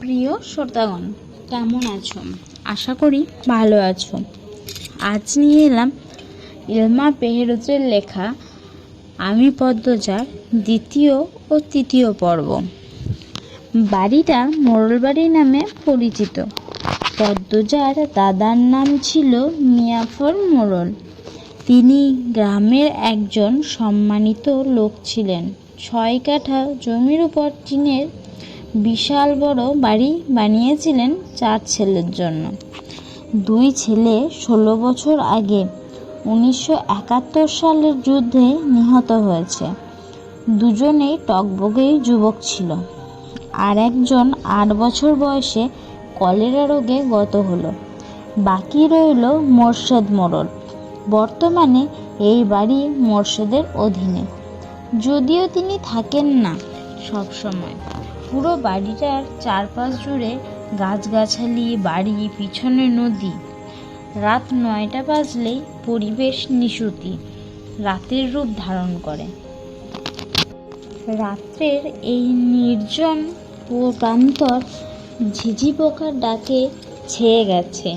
প্রিয় শ্রোতাগণ, কেমন আছো? আশা করি ভালো আছো। আজ নিয়ে এলাম ইলমা পেহেরুজের লেখা আমি পদ্মজার দ্বিতীয় ও তৃতীয় পর্ব। বাড়িটা মোড়লবাড়ি নামে পরিচিত। পদ্মজার দাদার নাম ছিল মিয়াফর মোড়ল তিনি গ্রামের একজন সম্মানিত লোক ছিলেন। ছয় কাঠা জমির উপর টিনের বিশাল বড় বাড়ি বানিয়েছিলেন চার ছেলের জন্য। দুই ছেলে ষোলো বছর আগে উনিশশো একাত্তর সালের যুদ্ধে নিহত হয়েছে। দুজনেই টকবগেই যুবক ছিল। আর একজন আট বছর বয়সে কলেরা রোগে গত হলো। বাকি রইল মোর্শেদ মোড়ল বর্তমানে এই বাড়ি মোর্শেদের অধীনে। যদিও তিনি থাকেন না সব সময় পুরো বাড়িটার চারপাশ জুড়ে গাছগাছালি, বাড়ি, পিছনে নদী। রাত নয়টা বাজলেই পরিবেশ নিশুতি, রাতের রূপ ধারণ করে। রাত্রের এই নির্জন ও প্রান্তর ঝিঝি পোকার ডাকে ছেয়ে গেছে।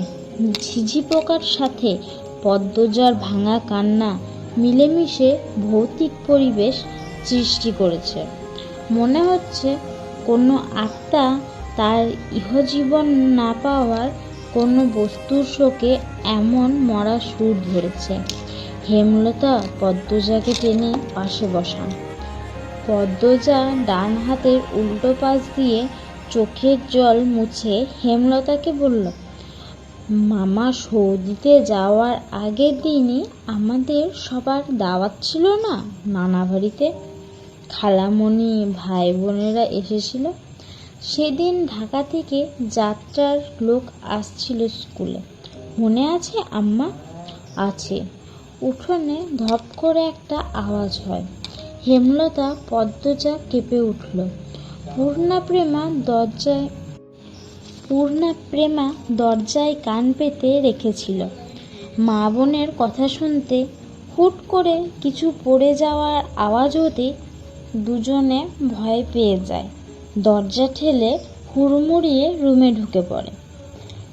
ঝিঝি পোকার সাথে পদ্মজার ভাঙা কান্না, মিলেমিশে ভৌতিক পরিবেশ সৃষ্টি করেছে। মনে হচ্ছে কোনো আত্মা তার ইহজীবন না পাওয়ার কোনো বস্তুর শোকে এমন মরা সুর ধরেছে। হেমলতা পদ্মজাকে টেনে পাশে বসান। পদ্মজা ডান হাতের উল্টো পাশ দিয়ে চোখের জল মুছে হেমলতাকে বলল, মামা, সৌদিতে যাওয়ার আগের দিনই আমাদের সবার দাওয়াত ছিল না নানা বাড়িতে? খালামণি ভাই বোনেরা এসেছিল। সেদিন ঢাকা থেকে যাত্রার লোক আসছিল স্কুলে। মনে আছে, আম্মা? আছে। উঠোনে ধপ করে একটা আওয়াজ হয়। হেমলতা পদ্মজা কেঁপে উঠল। পূর্ণা প্রেমা দরজায় পূর্ণা প্রেমা দরজায় কান পেতে রেখেছিল। মা বোনের কথা শুনতে হুট করে কিছু পড়ে যাওয়ার আওয়াজ হতে দুজনে ভয় পেয়ে যায়। দরজা ঠেলে হুড়মুড়িয়ে রুমে ঢুকে পড়ে।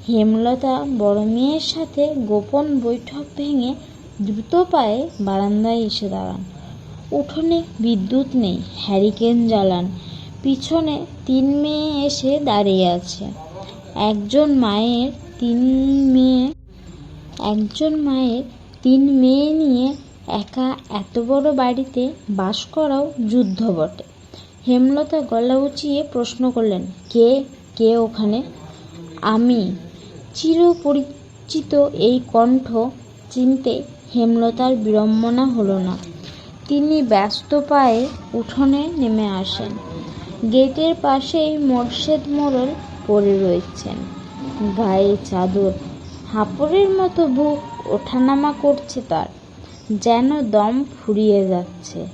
হেমলতা বড় মেয়ের সাথে গোপন বৈঠক ভেঙে দ্রুত পায়ে বারান্দায় এসে দাঁড়ান। উঠোনে বিদ্যুৎ নেই হ্যারিকেন জ্বালান। পিছনে তিন মেয়ে এসে দাঁড়িয়ে আছে। একজন মায়ের তিন মেয়ে, একজন মায়ের তিন মেয়ে নিয়ে একা এত বড় বাড়িতে বাস করাও যুদ্ধ বটে। হেমলতা গলা উঁচিয়ে প্রশ্ন করলেন, কে? কে ওখানে? আমি। চিরপরিচিত এই কণ্ঠ চিনতে হেমলতার বিড়ম্বনা হলো না। তিনি ব্যস্ত পায়ে উঠোনে নেমে আসেন। গেটের পাশেই মোর্শেদ মোড়ল পড়ে রয়েছেন। গায়ে চাদর, হাঁপড়ের মতো বুক ওঠানামা করছে তার। যেন দম ফুরিয়ে যাচ্ছে।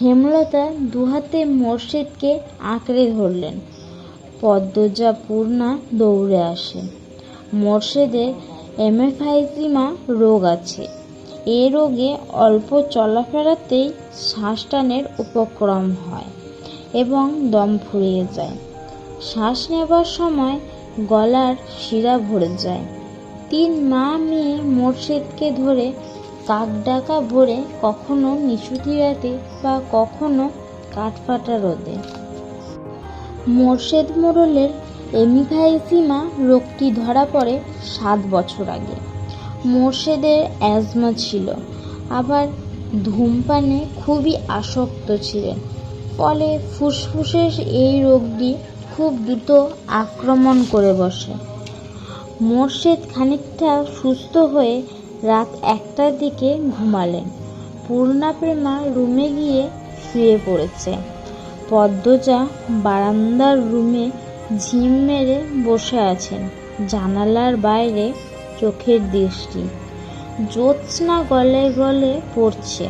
হেমলতা দুহাতে মোর্শেদকে আঁকড়ে ধরলেন। পদ্মজা পূর্ণা দৌড়ে আসে মোর্শেদের এমেফাইজিমা রোগ আছে। এ রোগে অল্প চলাফেরাতেই শ্বাস টানের উপক্রম হয় এবং দম ফুরিয়ে যায়। শ্বাস নেবার সময় গলার শিরা ভরে যায়। তিন মা মেয়ে মোর্শেদকে ধরে কাক ডাকা ভরে কখনো নিশুতি রাতে বা কখনো কাঠফাটা রোদে। মোর্শেদ মোড়লের এমিফাইসিমা রোগটি ধরা পড়ে সাত বছর আগে। মোর্শেদের অ্যাজমা ছিল, আবার ধূমপানে খুবই আসক্ত ছিলেন। ফলে ফুসফুসের এই রোগটি খুব দ্রুত আক্রমণ করে বসে। মোর্শেদ খানিকটা সুস্থ হয়ে রাত একটার দিকে ঘুমালেন। পূর্ণা প্রেমা রুমে গিয়ে শুয়ে পড়েছে। পদ্মজা বারান্দার রুমে ঝিম মেরে বসে আছেন। জানালার বাইরে চোখের দৃষ্টি। জ্যোৎস্না গলে গলে পড়ছে।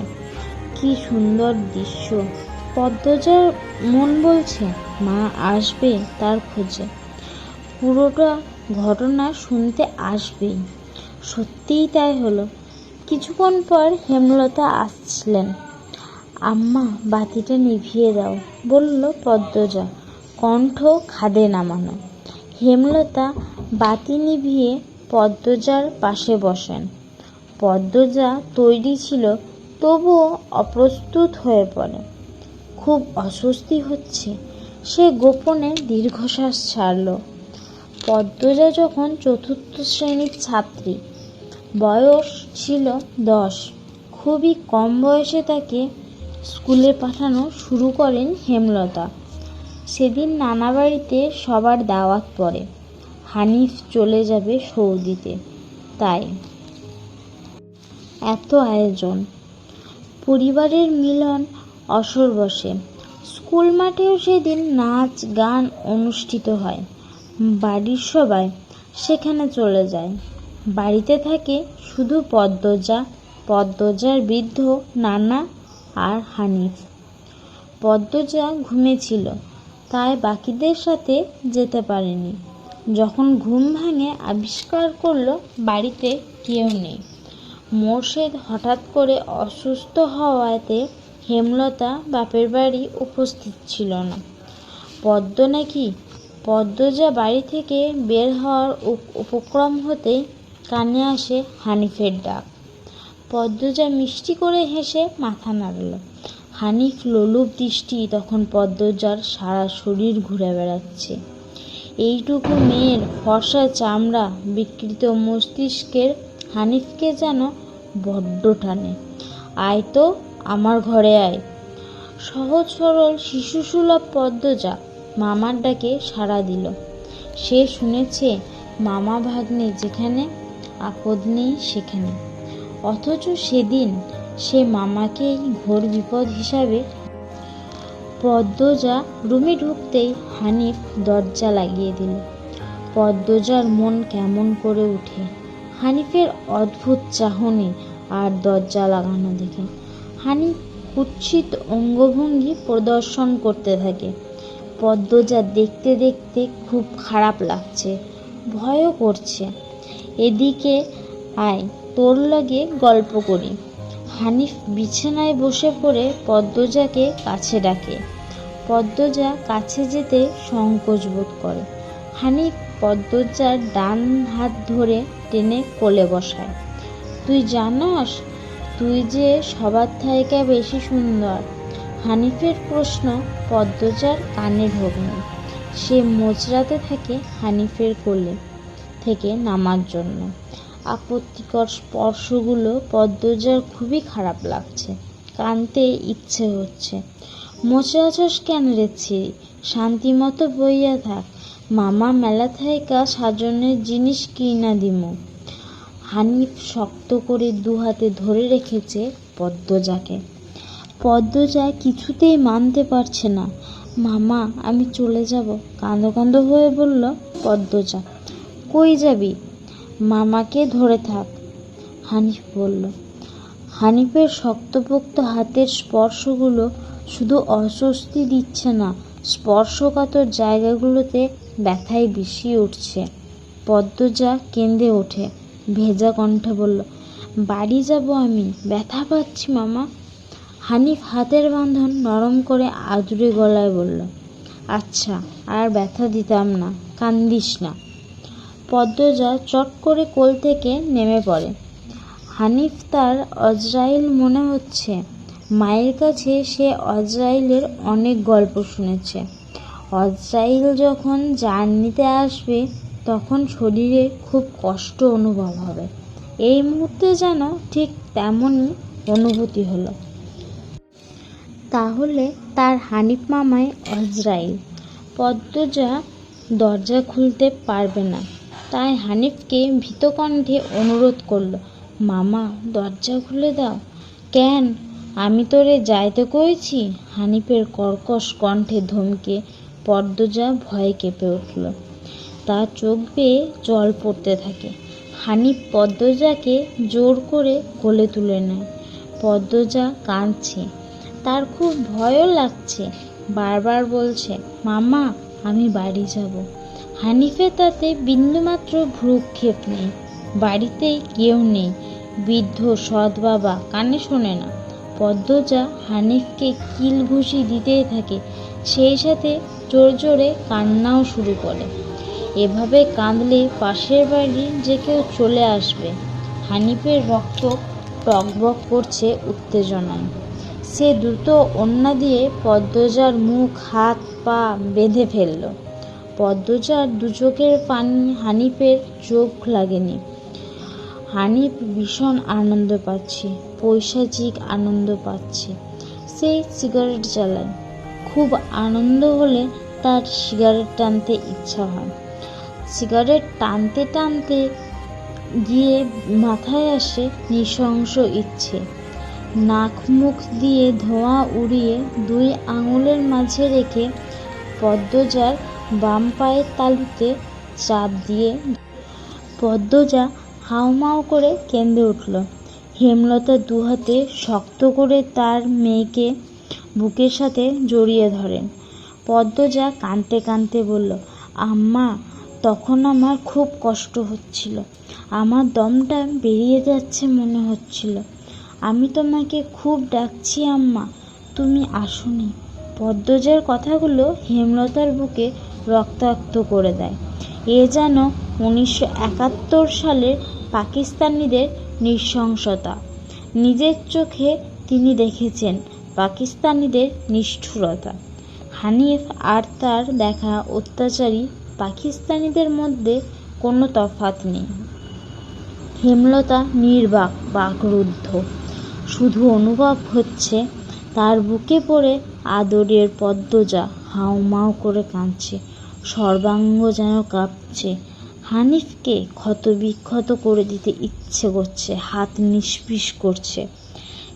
কি সুন্দর দৃশ্য। পদ্মজার মন বলছে, মা আসবে তার খোঁজে। পুরোটা ঘটনা শুনতে আসবেই। সত্যিই তাই হলো। কিছুক্ষণ পর হেমলতা আসছিলেন আম্মা, বাতিটা নিভিয়ে দাও, বলল পদ্মজা, কণ্ঠ খাদে নামানো। হেমলতা বাতি নিভিয়ে পদ্মজার পাশে বসেন। পদ্মজা তৈরি ছিল, তবুও অপ্রস্তুত হয়ে পড়ে। খুব অস্বস্তি হচ্ছে, সে গোপনে দীর্ঘশ্বাস ছাড়ল। পদ্মজা যখন চতুর্থ শ্রেণির ছাত্রী, বয়স ছিল দশ। খুবই কম বয়সে তাকে স্কুলে পাঠানো শুরু করেন হেমলতা। সেদিন নানা বাড়িতে সবার দাওয়াত পড়ে। হানিফ চলে যাবে সৌদিতে। তাই এত আয়োজন। পরিবারের মিলন অসর বসে। স্কুল মাঠেও সেদিন নাচ, গান অনুষ্ঠিত হয়। বাড়ির সবাই সেখানে চলে যায়। বাড়িতে থাকে শুধু পদ্মজা, পদ্মজার বৃদ্ধ নানা আর হানিফ। পদ্মজা ঘুমেছিল তাই বাকিদের সাথে যেতে পারেনি। যখন ঘুম ভাঙে আবিষ্কার করল, বাড়িতে কেউ নেই। মোর্শেদ হঠাৎ করে অসুস্থ হওয়াতে হেমলতা বাপের বাড়ি উপস্থিত ছিল না। পদ্ম নাকি পদ্মজা বাড়ি থেকে বের হওয়ার উপ- উপক্রম হতেই কানে আসে হানিফের ডাক। পদ্মজা মিষ্টি করে হেসে মাথা নাড়ল। হানিফ লোলুপ দৃষ্টি তখন পদ্মজার সারা শরীর ঘুরে বেড়াচ্ছে। এইটুকু মেয়ের ফর্সা চামড়া বিকৃত মস্তিষ্কের হানিফকে যেন বড্ড টানে। আয় তো, আমার ঘরে আয়। সহজ সরল শিশুসুলভ পদ্মজা মামার ডাকে সাড়া দিল। সে শুনেছে মামা ভাগ্নে যেখানে, আপদ নেই সেখানে। অথচ সেদিন সে মামাকেই ঘোর বিপদ হিসাবে পদ্মজা রুমে ঢুকতেই হানিফ দরজা লাগিয়ে দিল। পদ্মজার মন কেমন করে ওঠে হানিফের অদ্ভুত চাহনি আর দরজা লাগানো দেখে। হানিফ কুৎসিত অঙ্গভঙ্গি প্রদর্শন করতে থাকে। পদ্মজা দেখতে দেখতে খুব খারাপ লাগছে। ভয়ও করছে। এদিকে আয়, তোর লগে গল্প করি। হানিফ বিছানায় বসে পড়ে পদ্মজাকে কাছে ডাকে। পদ্মজা কাছে যেতে সংকোচ বোধ করে। হানিফ পদ্মজার ডান হাত ধরে টেনে কোলে বসায়। তুই জানস? তুই যে সবার থেকে বেশি সুন্দর। হানিফের প্রশ্ন পদ্মজার কানে ঢোকেনি সে মোচড়াতে থাকে হানিফের কোলে থেকে নামার জন্য। আপত্তিকর স্পর্শগুলো পদ্মজার খুবই খারাপ লাগছে। কানতে ইচ্ছে হচ্ছে। মোচড়াছস কেন রেছি শান্তিমতো বইয়া থাক। মামা মেলা থাইকা সাজনের জিনিস কিনা দিমু। হানিফ শক্ত করে দু হাতে ধরে রেখেছে পদ্মজাকে। পদ্মজা কিছুতেই মানতে পারছে না। মামা, আমি চলে যাব। কাঁদো কাঁদো হয়ে বলল পদ্মজা কই যাবি? মামাকে ধরে থাক। হানিফ বলল। হানিফের শক্তপোক্ত হাতের স্পর্শগুলো শুধু অস্বস্তি দিচ্ছে না, স্পর্শকাতর জায়গাগুলোতে ব্যথায় বিষিয়ে উঠছে। পদ্মজা কেঁদে ওঠে। ভেজা কণ্ঠে বলল, বাড়ি যাব আমি। ব্যথা পাচ্ছি, মামা। হানিফ হাতের বাঁধন নরম করে আদুরে গলায় বলল আচ্ছা আর ব্যথা দিতাম না, কান্দিস না। পদ্মজা চট করে কোল থেকে নেমে পড়ে। হানিফ তার অজরাইল মনে হচ্ছে, মায়ের কাছে সে অজরাইলের অনেক গল্প শুনেছে। অজরাইল যখন জার্নিতে আসবে, তখন শরীরে খুব কষ্ট অনুভব হবে। এই মুহূর্তে যেন ঠিক তেমনই অনুভূতি হলো। তাহলে তার হানিফ মামাই অজরাইল। পদ্মজা দরজা খুলতে পারবে না। তাই হানিফকে ভীতকণ্ঠে অনুরোধ করল, মামা, দরজা খুলে দাও। কেন? আমি তোরে যাইতে কইছি? হানিফের কর্কশ কণ্ঠে ধমকে পদ্মজা ভয়ে কেঁপে উঠল। তার চোখ বেয়ে জল পড়তে থাকে। হানিফ পদ্মজাকে জোর করে কোলে তুলে নেয়। পদ্মজা কাঁদছে। তার খুব ভয়ও লাগছে। বারবার বলছে মামা আমি বাড়ি যাব। হানিফে তাতে বিন্দুমাত্র ভ্রুক্ষেপ নেই। বাড়িতে কেউ নেই। বৃদ্ধ, সৎ বাবা, কানে শোনে না। পদ্মজা হানিফকে কিল ঘুষি দিতেই থাকে। সেই সাথে জোর জোরে কান্নাও শুরু করে। এভাবে কাঁদলে পাশের বাড়ি যে কেউ চলে আসবে। হানিফের রক্ত টকবক করছে উত্তেজনায়। সে দ্রুত ওন্না দিয়ে পদ্মজার মুখ, হাত, পা বেঁধে ফেলল। পদ্মজার দু চোখের পানি হানিফের চোখ লাগেনি। হানিফ ভীষণ আনন্দ পাচ্ছে, পৈশাচিক আনন্দ পাচ্ছে। সে সিগারেট জ্বালায়। খুব আনন্দ হলে তার সিগারেট টানতে ইচ্ছা হয়। সিগারেট টানতে টানতে গিয়ে মাথায় আসে নৃশংস ইচ্ছে। নাক মুখ দিয়ে ধোঁয়া উড়িয়ে দুই আঙুলের মাঝে রেখে পদ্মজার বাম পায়ের তালুতে চাপ দিয়ে পদ্মজা হাউমাউ করে কেঁদে উঠল। হেমলতা দুহাতে শক্ত করে তার মেয়েকে বুকের সাথে জড়িয়ে ধরেন। পদ্মজা কাঁদতে কাঁদতে বলল, আম্মা, তখন আমার খুব কষ্ট হচ্ছিল। আমার দমটা বেরিয়ে যাচ্ছে মনে হচ্ছিল। আমি তোমাকে খুব ডাকছি, আম্মা। তুমি আসোনি। পদ্মজার কথাগুলো হেমলতার বুকে রক্তাক্ত করে দেয়। এ যেন উনিশশো একাত্তর সালের পাকিস্তানিদের নৃশংসতা। নিজের চোখে তিনি দেখেছেন পাকিস্তানিদের নিষ্ঠুরতা। হানিফ আর তার দেখা অত্যাচারী পাকিস্তানিদের মধ্যে কোনো তফাৎ নেই। হেমলতা নির্বাক, বাকরুদ্ধ। শুধু অনুভব হচ্ছে, তার বুকে পড়ে আদরের পদ্মজা হাউমাউ করে কাঁদছে, সর্বাঙ্গ যেন কাঁপছে। হানিফকে ক্ষতবিক্ষত করে দিতে ইচ্ছে করছে, হাত নিষ্পিস করছে।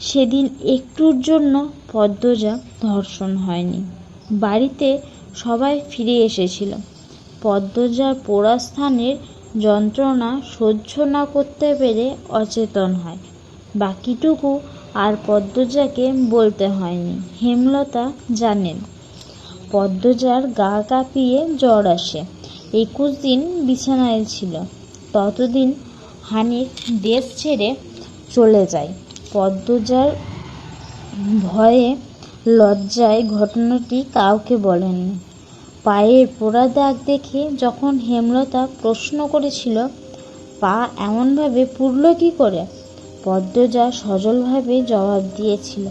সেদিন একটুর জন্য পদ্মজা ধর্ষণ হয়নি। বাড়িতে সবাই ফিরে এসেছিল। পদ্মজার পোড়া স্থানের যন্ত্রণা সহ্য না করতে পেরে অচেতন হয়। বাকিটুকু আর পদ্মজাকে বলতে হয়নি। হেমলতা জানেন, পদ্মজার গা কাঁপিয়ে জ্বর আসে। একুশ দিন বিছানায় ছিল। ততদিন হানিফ দেশ ছেড়ে চলে যায়। পদ্মজার ভয়ে লজ্জায় ঘটনাটি কাউকে বলেননি। পায়ের পোড়া দাগ দেখে যখন হেমলতা প্রশ্ন করেছিল, পা এমনভাবে পুড়ল কী করে? পদ্মজা সজলভাবে জবাব দিয়েছিল,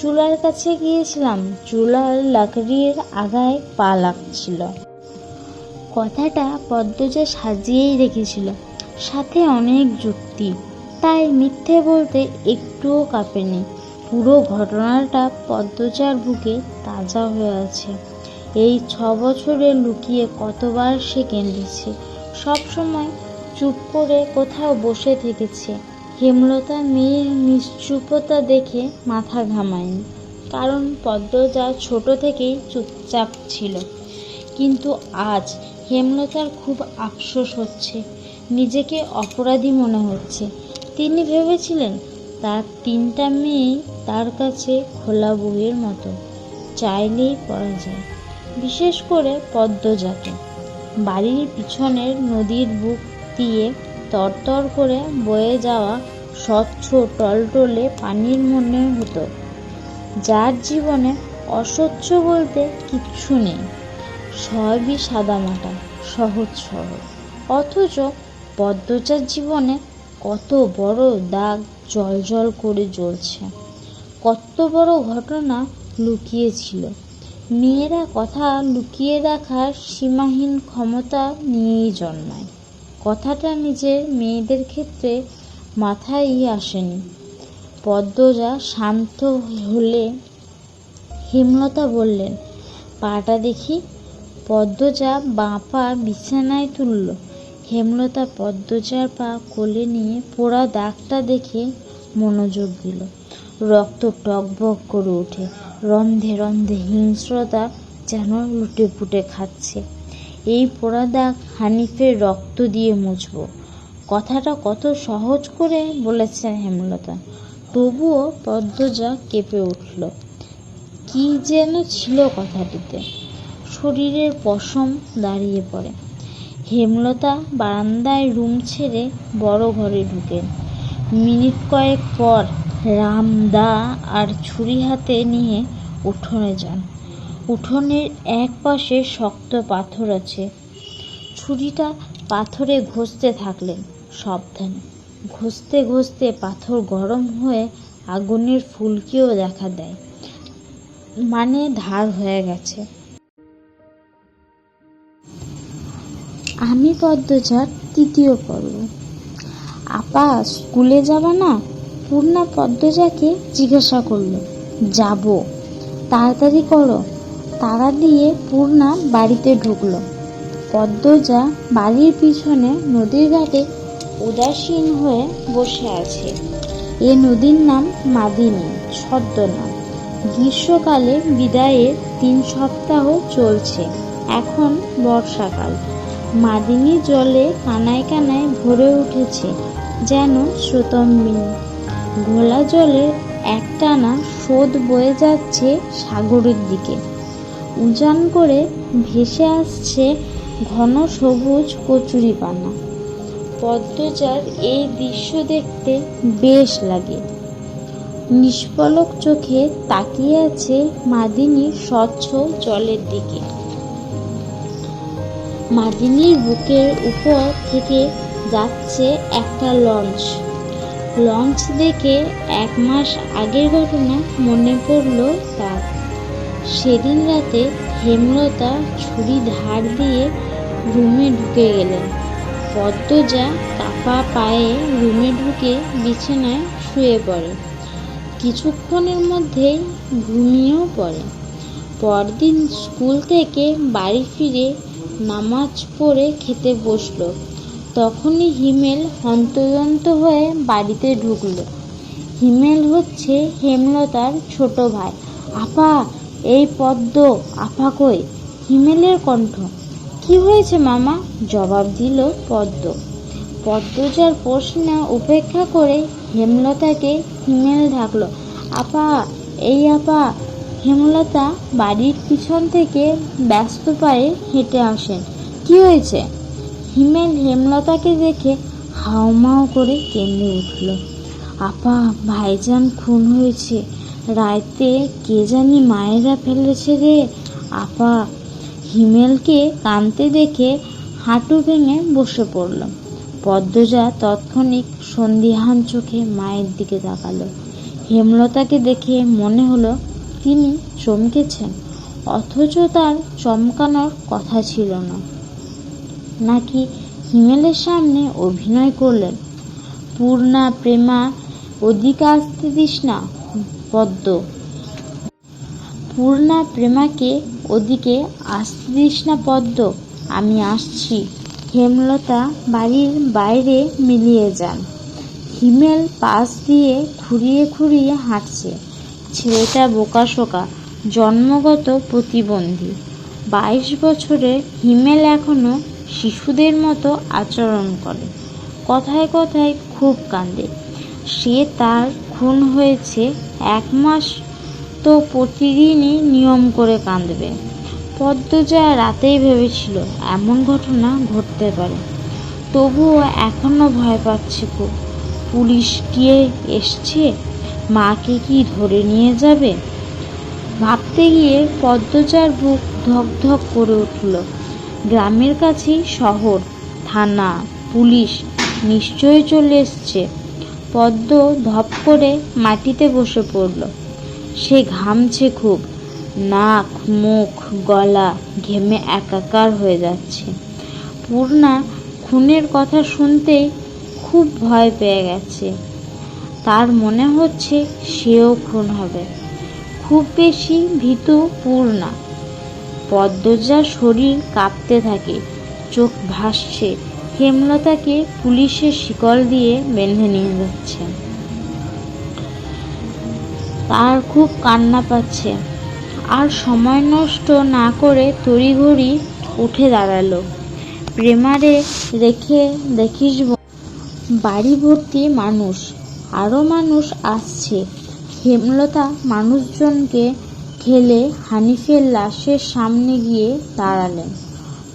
চুলার কাছে গিয়েছিলাম, চুলার লাকড়ির আগায় পা লাগছিল। কথাটা পদ্মজা সাজিয়েই রেখেছিল, সাথে অনেক যুক্তি। তাই মিথ্যে বলতে একটুও কাঁপেনি। পুরো ঘটনাটা পদ্মজার বুকে তাজা হয়ে আছে। এই ছ বছরে লুকিয়ে কতবার সে কেঁদেছে? সবসময় চুপ করে কোথাও বসে থেকেছে। হেমলতা মেয়ের নিশ্চুপতা দেখে মাথা ঘামায়নি, কারণ পদ্মজা ছোট থেকেই চুপচাপ ছিল। কিন্তু আজ হেমলতার খুব আফসোস হচ্ছে, নিজেকে অপরাধী মনে হচ্ছে। তিনি ভেবেছিলেন, তার তিনটা মেয়ে তার কাছে খোলা বইয়ের মতো, চাইলেই পড়া যায়। বিশেষ করে পদ্মজাকে। বাড়ির পিছনের নদীর বুক দিয়ে তরতর করে বয়ে যাওয়া স্বচ্ছ টলটলে পানির মনে হতো। যার জীবনে অস্বচ্ছ বলতে কিচ্ছু নেই। সবই সাদামাটা, সহজ সহজ অথচ পদ্মচার জীবনে কত বড় দাগ জল করে জ্বলছে। কত বড় ঘটনা লুকিয়ে ছিল। মেয়েরা কথা লুকিয়ে রাখার সীমাহীন ক্ষমতা নিয়েই জন্মায়। কথাটা নিজের মেয়েদের ক্ষেত্রে মাথায়ই আসেনি। পদ্মজা শান্ত হলে হেমলতা বললেন, পাটা দেখি। পদ্মজা বাঁ পা বিছানায় তুলল। হেমলতা পদ্মজার পা কোলে নিয়ে পোড়া দাগটা দেখে মনোযোগ দিল। রক্ত টকবক করে ওঠে। রন্ধে রন্ধে হিংস্রতা যেন লুটে পুটে খাচ্ছে। এই পোড়া দাগ হানিফের রক্ত দিয়ে মুছবো। কথাটা কত সহজ করে বলেছেন হেমলতা। তবুও পদ্মজা কেঁপে উঠল। কি যেন ছিল কথাটিতে। শরীরের পশম দাঁড়িয়ে পড়ে। হেমলতা বারান্দায় রুম ছেড়ে বড় ঘরে ঢুকেন। মিনিট কয়েক পর রামদা আর ছুরি হাতে নিয়ে উঠোনে যান। উঠোনের এক পাশে শক্ত পাথর আছে। ছুরিটা পাথরে ঘষতে থাকলেন, সাবধানে। ঘষতে ঘষতে পাথর গরম হয়ে আগুনের ফুলকিও দেখা দেয়। মানে ধার হয়ে গেছে। আমি পদ্মজার তৃতীয় পর্ব। আপা, স্কুলে যাবা না? পূর্ণা পদ্মজাকে জিজ্ঞাসা করল, যাব। তাড়াতাড়ি করো। তাড়া দিয়ে পূর্ণা বাড়িতে ঢুকল। পদ্মজা বাড়ির পিছনে নদীর ঘাটে উদাসীন হয়ে বসে আছে। এ নদীর নাম মাদিনী, ছদ্মনাম। গ্রীষ্মকালে বিদায়ের তিন সপ্তাহ চলছে। এখন বর্ষাকাল। মাদিনী জলে কানায় কানায় ভরে উঠেছে, যেন স্রোতম্বিনী ঘোলা জলে একটানা স্রোত বয়ে যাচ্ছে সাগরের দিকে। উজান করে ভেসে আসছে ঘন সবুজ কচুরিপানা পদ্মজার এই দৃশ্য দেখতে বেশ লাগে। নিষ্পলক চোখে তাকিয়ে আছে মাদিনীর স্বচ্ছ জলের দিকে। মাদিনীর বুকের উপর থেকে যাচ্ছে একটা লঞ্চ। লঞ্চ দেখে এক মাস আগের ঘটনা মনে পড়ল তার। সেদিন রাতে হেমলতা ছুরি ধার দিয়ে রুমে ঢুকে গেলেন। পদ্মজা কাপা পায়ে রুমে ঢুকে বিছানায় শুয়ে পড়ে। কিছুক্ষণের মধ্যেই ঘুমিয়েও পড়ে। পরদিন স্কুল থেকে বাড়ি ফিরে নামাজ পড়ে খেতে বসল। তখনই হিমেল হন্তদন্ত হয়ে বাড়িতে ঢুকলো। হিমেল হচ্ছে হেমলতার ছোট ভাই। আপা এই পদ্ম আপা কই? হিমেলের কণ্ঠ। কি হয়েছে মামা? জবাব দিল পদ্ম। পদ্ম পদ্মজার প্রশ্ন উপেক্ষা করে হেমলতাকে হিমেল ঢাকল। আপা, এই আপা। হেমলতা বাড়ির পিছন থেকে ব্যস্ত পায়ে হেঁটে আসেন। কি হয়েছে? হিমেল হেমলতাকে দেখে হাউমাউ করে কেঁদে উঠল। আপা, ভাইজান খুন হয়েছে। রাতে কে জানি মায়েরা ফেলেছে রে। আপা, হিমেলকে কাঁদতে দেখে হাঁটু ভেঙে বসে পড়ল পদ্মজা তৎক্ষণিক সন্দিহান চোখে মায়ের দিকে তাকালো। হেমলতাকে দেখে মনে হলো তিনি চমকেছেন, অথচ তার চমকানোর কথা ছিল না। নাকি হিমেলের সামনে অভিনয় করলেন? পূর্ণা, প্রেমা ওদিকে আসতে দিস না। পদ্ম। পূর্ণা প্রেমাকে ওদিকে আসতে দিস না পদ্ম, আমি আসছি। হেমলতা বাড়ির বাইরে মিলিয়ে যান। হিমেল পাশ দিয়ে খুঁড়িয়ে খুঁড়িয়ে হাঁটছে। ছেলেটা বোকাশোকা জন্মগত প্রতিবন্ধী। বাইশ বছরে হিমেল এখনও শিশুদের মতো আচরণ করে। কথায় কথায় খুব কাঁদে। সে তার খুন হয়েছে এক মাস, তো প্রতিদিনই নিয়ম করে কাঁদবে। পদ্মজা রাতেই ভেবেছিল এমন ঘটনা ঘটতে পারে। তবুও এখনও ভয় পাচ্ছে খুব। পুলিশ গিয়ে এসছে? মাকে কি ধরে নিয়ে যাবে? ভাবতে গিয়ে পদ্মজার বুক ধক ধক করে উঠল। গ্রামের কাছেই শহর, থানা, পুলিশ নিশ্চয়ই চলে এসছে। পদ্ম ধপ করে মাটিতে বসে পড়ল। সে ঘামছে খুব। নাক, মুখ, গলা ঘেমে একাকার হয়ে যাচ্ছে। পূর্ণা খুনের কথা শুনতেই খুব ভয় পেয়ে গেছে। তার মনে হচ্ছে সেও খুন হবে। খুব বেশি ভীতু পূর্ণা। পদ্মজার শরীর কাঁপতে থাকে, চোখ ভাসছে। হেমলতাকে পুলিশের শিকল দিয়ে বেঁধে নিয়ে যাচ্ছে। তার খুব কান্না পাচ্ছে। আর সময় নষ্ট না করে তড়িঘড়ি উঠে দাঁড়াল। প্রেমারে রেখে দেখিস বাড়ি ভর্তি মানুষ আরও মানুষ আসছে। হেমলতা মানুষজনকে ঠেলে হানিফের লাশের সামনে গিয়ে দাঁড়ালেন।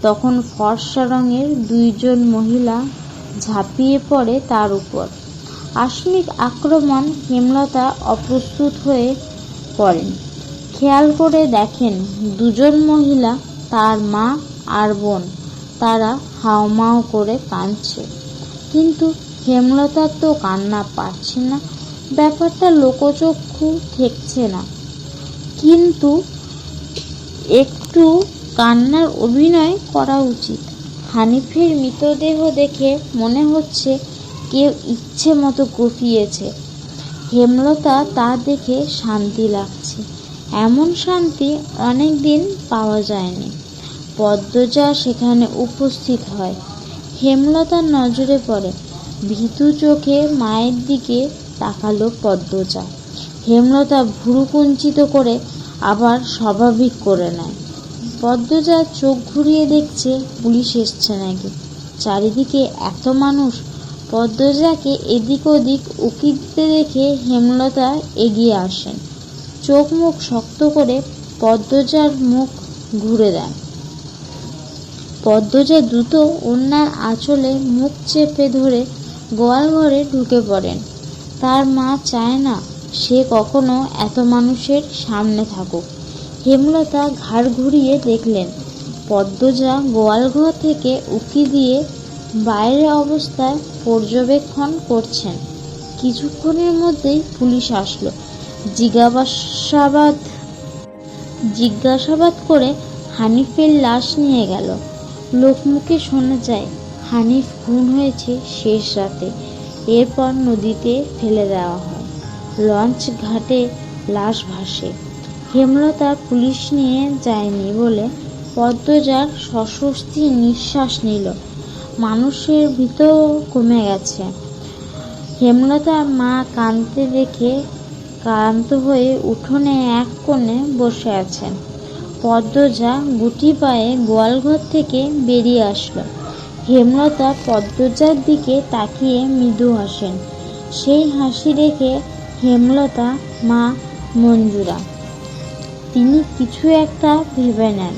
তখন ফর্সা রঙের দুইজন মহিলা ঝাঁপিয়ে পড়ে তার উপর। আকস্মিক আক্রমণ হেমলতা অপ্রস্তুত হয়ে পড়েন। খেয়াল করে দেখেন, দুজন মহিলা তার মা আর বোন, তারা হাওমাও করে কাঁদছে। কিন্তু হেমলতা তো কান্না পাচ্ছে না, ব্যাপারটা লোকচক্ষু ঠেকছে না। কিন্তু একটু কান্নার অভিনয় করা উচিত। হানিফের মৃতদেহ দেখে মনে হচ্ছে কেউ ইচ্ছে মতো কুপিয়েছে। হেমলতা তা দেখে শান্তি লাগছে। এমন শান্তি অনেক দিন পাওয়া যায়নি। পদ্মজা সেখানে উপস্থিত হয়। হেমলতার নজরে পড়ে। ভীতু চোখে মায়ের দিকে তাকালো পদ্মজা। হেমলতা ভুরু কুঞ্চিত করে আবার স্বাভাবিক করে নেয়। পদ্মজা চোখ ঘুরিয়ে দেখছে পুলিশ এসছে নাকি। চারিদিকে এত মানুষ, পদ্মজাকে এদিক ওদিক উকি দিতে দেখে হেমলতা এগিয়ে আসেন। চোখ মুখ শক্ত করে পদ্মজার মুখ ঘুরে দেন। পদ্মজা দ্রুত অন্যার আঁচলে মুখ চেপে ধরে গোয়াল ঘরে ঢুকে পড়েন। তার মা চায় না সে কখনো এত মানুষের সামনে থাকুক। হেমলতা ঘাড় ঘুরিয়ে দেখলেন, পদ্মজা গোয়ালঘর থেকে উকি দিয়ে বাইরের অবস্থায় পর্যবেক্ষণ করছেন। কিছুক্ষণের মধ্যেই পুলিশ আসলো। জিজ্ঞাসাবাদ জিজ্ঞাসাবাদ করে হানিফের লাশ নিয়ে গেল। লোকমুখে শোনা যায়, হানিফ খুন হয়েছে শেষ রাতে। এরপর নদীতে ফেলে দেওয়া হয়। লঞ্চ ঘাটে লাশ ভাসে। হেমলতা পুলিশ নিয়ে যায়নি বলে পদ্মজার সস্বস্তি নিঃশ্বাস নিল। মানুষের ভিতর কমে গেছে। হেমলতা মা কাঁদতে দেখে ক্লান্ত হয়ে উঠোনে এক কোণে বসে আছেন। পদ্মজা গুটি পায়ে গোয়ালঘর থেকে বেরিয়ে আসলো। হেমলতা পদ্মজার দিকে তাকিয়ে মৃদু হাসেন। সেই হাসি দেখে হেমলতা মা মঞ্জুরা তিনি কিছু একটা ভেবে নেন।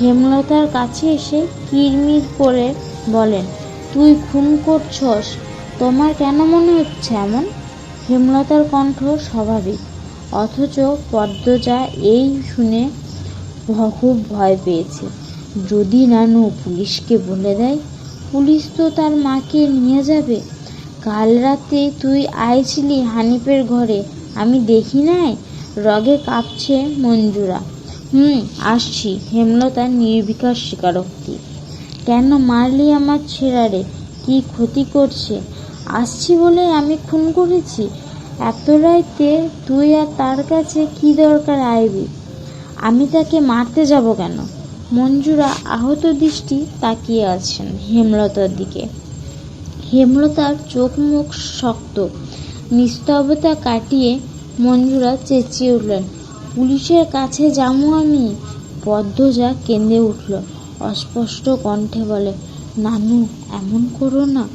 হেমলতার কাছে এসে কিরমির করে বলেন, তুই খুন করছস, তোমার কেন মনে হচ্ছে এমন? হেমলতার কণ্ঠ স্বাভাবিক, অথচ পদ্মজা এই শুনে খুব ভয় পেয়েছে। যদি নানু পুলিশকে বলে দেয়, পুলিশ তো তার মাকে নিয়ে যাবে। কাল রাতে তুই আইছিলি হানিফের ঘরে, আমি দেখি নাই? রগে কাঁপছে মঞ্জুরা। হুম, আসছি হেমলতা নির্বিকার স্বীকারোক্তি। কেন মারলি আমার ছেঁড়ারে? কি ক্ষতি করছে? আসছি বলে আমি খুন করেছি? এত রাইতে তুই আর তার কাছে কি দরকার আইবি? আমি তাকে মারতে যাব কেন? মঞ্জুরা আহত দৃষ্টি তাকিয়ে আছেন হেমলতার দিকে। হেমলতার চোখ মুখ শক্ত। নিস্তব্ধতা কাটিয়ে মঞ্জুরা চেঁচিয়ে উঠলেন, পুলিশের কাছে যাব আমি? পদ্মজা কেঁদে উঠল, অস্পষ্ট কণ্ঠে বলে, নানু, এমন করো না।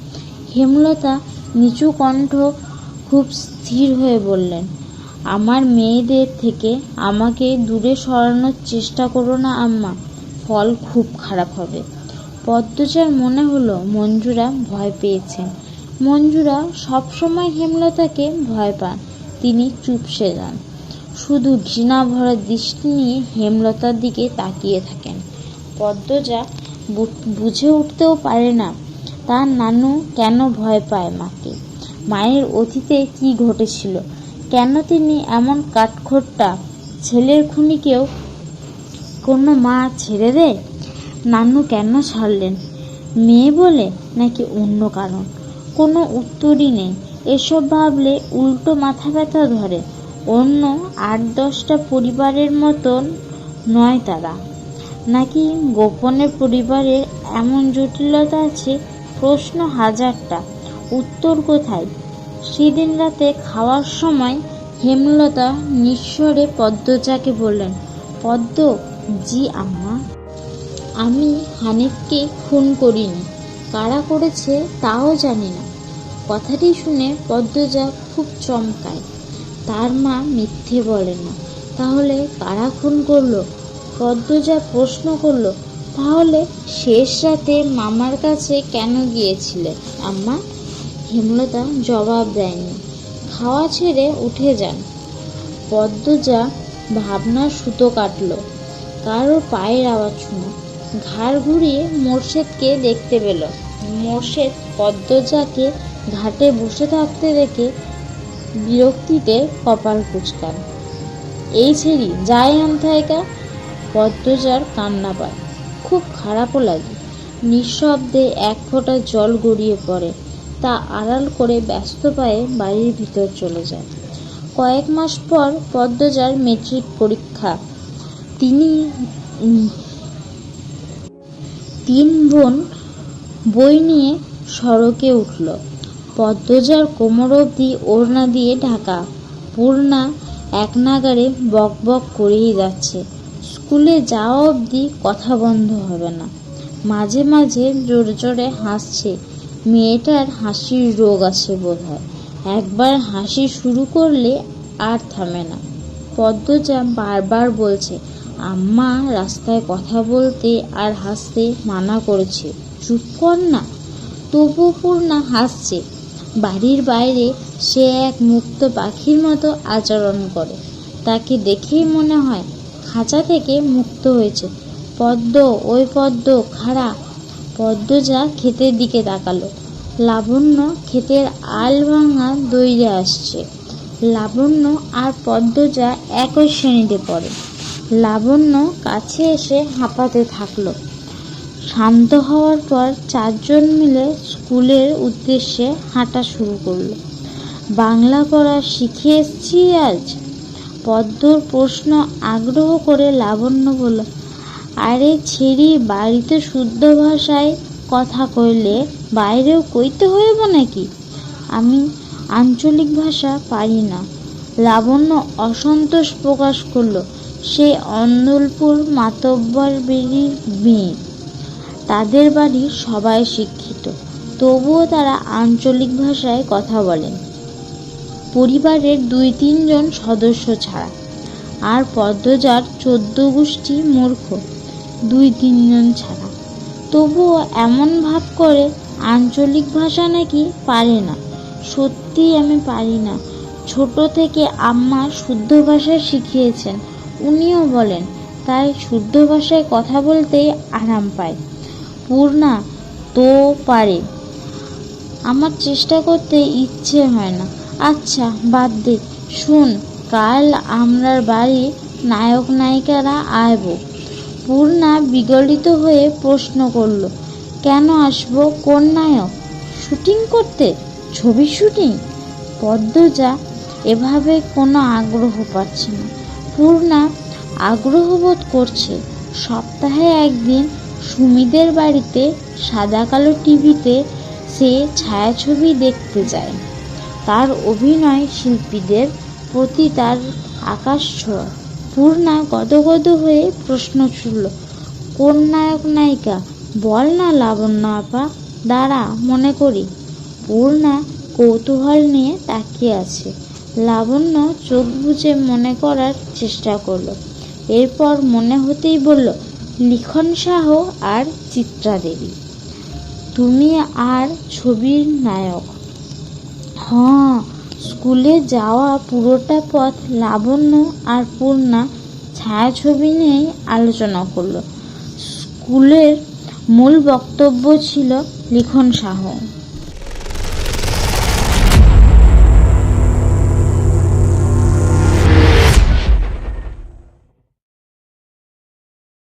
হেমলতা নিচু কণ্ঠ খুব স্থির হয়ে বললেন, আমার মেয়েদের থেকে আমাকে দূরে সরানোর চেষ্টা করো না আম্মা, ফল খুব খারাপ হবে। পদ্মজার মনে হলো মঞ্জুরা ভয় পেয়েছেন মঞ্জুরা সবসময় হেমলতাকে ভয় পান তিনি চুপসে যান। শুধু ঘৃণা ভরা দৃষ্টি নিয়ে হেমলতার দিকে তাকিয়ে থাকেন। পদ্মজা বুঝে উঠতেও পারে না, তার নানু কেন ভয় পায় মাকে? মায়ের অতীতে কি ঘটেছিল? কেন তিনি এমন কাঠখোট্টা ছেলের খুনিকেও কোনো মা ছেড়ে দেয়? নানু কেন ছাড়লেন মেয়ে বলে নাকি অন্য কারণ? কোনো উত্তরই নেই। এসব ভাবলে উল্টো মাথা ব্যথা ধরে। অন্য আট দশটা পরিবারের মতন নয় তারা। নাকি গোপনে পরিবারের এমন জটিলতা আছে? প্রশ্ন হাজারটা। উত্তর কোথায়? সেদিন রাতে খাওয়ার সময় হেমলতা নিঃস্বরে পদ্মজাকে বললেন, পদ্ম, জি আম্মা। আমি হানিফকে খুন করিনি। কারা করেছে তাও জানি না। কথাটি শুনে পদ্মজা খুব চমকায়। তার মা মিথ্যে বলে না। তাহলে কারা খুন করল? পদ্মজা প্রশ্ন করল, তাহলে শেষ রাতে মামার কাছে কেন গিয়েছিলে? আম্মা হেমলতা জবাব দেয়নি। খাওয়া ছেড়ে উঠে যান। পদ্মজা ভাবনার সুতো কাটলো। কারও পায়ের আওয়াজ শুনো। ঘাড় ঘুরিয়ে মোর্শেদকে দেখতে পেল। মোর্শেদ পদ্মজাকে ঘাটে বসে থাকতে দেখে বিরক্তিতে কপাল কুচকান এই ছেড়ি যাই আনথায়কা পদ্মজার কান্না পায়। খুব খারাপও লাগে। নিঃশব্দে এক ফোঁটা জল গড়িয়ে পড়ে। তা আড়াল করে ব্যস্ত পায়ে বাড়ির ভিতর চলে যায়। কয়েক মাস পর পদ্মজার মেট্রিক পরীক্ষা। তিনি তিন বোন বই নিয়ে সড়কে উঠল। পদ্মজার কোমর অবধি ওড়না দিয়ে ঢাকা। পূর্ণা এক নাগারে বক বক করেই যাচ্ছে। স্কুলে যাওয়া অবধি কথা বন্ধ হবে না। মাঝে মাঝে জোরে জোরে হাসছে। মেয়েটার হাসির রোগ আছে বোধ হয় একবার হাসি শুরু করলে আর থামে না। পদ্মজা বারবার বলছে, আম্মা, রাস্তায় কথা বলতে আর হাসতে মানা করেছে। চুপ কর না। তবু পূর্ণা হাসছে। বাড়ির বাইরে সে এক মুক্ত পাখির মতো আচরণ করে। তাকে দেখেই মনে হয় খাঁচা থেকে মুক্ত হয়েছে। পদ্ম, ওই পদ্ম, খাড়া। পদ্ম যা ক্ষেতের দিকে তাকালো। লাবণ্য ক্ষেতের আল ভাঙা দইরে আসছে। লাবণ্য আর পদ্মজা একই শ্রেণীতে পড়ে। লাবণ্য কাছে এসে হাঁপাতে থাকল। শান্ত হওয়ার পর চারজন মিলে স্কুলের উদ্দেশ্যে হাঁটা শুরু করল। বাংলা পড়া শিখে এসছি আজ। পদ্মর প্রশ্ন আগ্রহ করে লাবণ্য বলল, আরে ছেড়ি বাড়িতে শুদ্ধ ভাষায় কথা কইলে বাইরেও কইতে হইব নাকি? আমি আঞ্চলিক ভাষা পারি না। লাবণ্য অসন্তোষ প্রকাশ করল, সে অন্দলপুর মাতব্বর বেরির মেয়ে। তাদের বাড়ির সবাই শিক্ষিত। তবুও তারা আঞ্চলিক ভাষায় কথা বলেন। পরিবারের দুই তিনজন সদস্য ছাড়া। আর পদ্মজার চোদ্দ গোষ্ঠী মূর্খ দুই তিনজন ছাড়া। তবুও এমন ভাব করে, আঞ্চলিক ভাষা নাকি পারে না। সত্যি আমি পারি না। ছোট থেকে আম্মা শুদ্ধ ভাষা শিখিয়েছেন, উনিও বলেন, তাই শুদ্ধ ভাষায় কথা বলতেই আরাম পায়। পূর্ণা তো পারে। আমার চেষ্টা করতে ইচ্ছে হয় না। আচ্ছা বাদ দে। শুন, কাল আমরার বাড়ি নায়ক নায়িকারা আইব। পূর্ণা বিগলিত হয়ে প্রশ্ন করল, কেন আসব কোন নায়ক? শুটিং করতে? ছবি শুটিং? পদ্মজা এভাবে কোনো আগ্রহ পাচ্ছে না। পূর্ণা আগ্রহ বোধ করছে, সপ্তাহে একদিন সুমিদের বাড়িতে সাদা কালো টিভিতে সে ছায়াছবি দেখতে যায়। তার অভিনয় শিল্পীদের প্রতি তার আকাশ ছোঁয়া। পূর্ণা গদগদ হয়ে প্রশ্ন ছুড়ল, কোন নায়ক নায়িকা? বল না লাবণ্য আপা, দাঁড়া, মনে করি। পূর্ণা কৌতূহল নিয়ে তাকিয়ে আছে। লাবণ্য চোখ বুজে মনে করার চেষ্টা করল, এরপর মনে হতেই বলল লিখন শাহ আর চিত্রা দেবী। তুমি আর ছবির নায়ক। হ্যাঁ স্কুলে যাওয়া পুরোটা পথ লাবণ্য আর পূর্ণা ছায়াছবি নিয়েই আলোচনা করল। স্কুলের মূল বক্তব্য ছিল লিখন শাহ।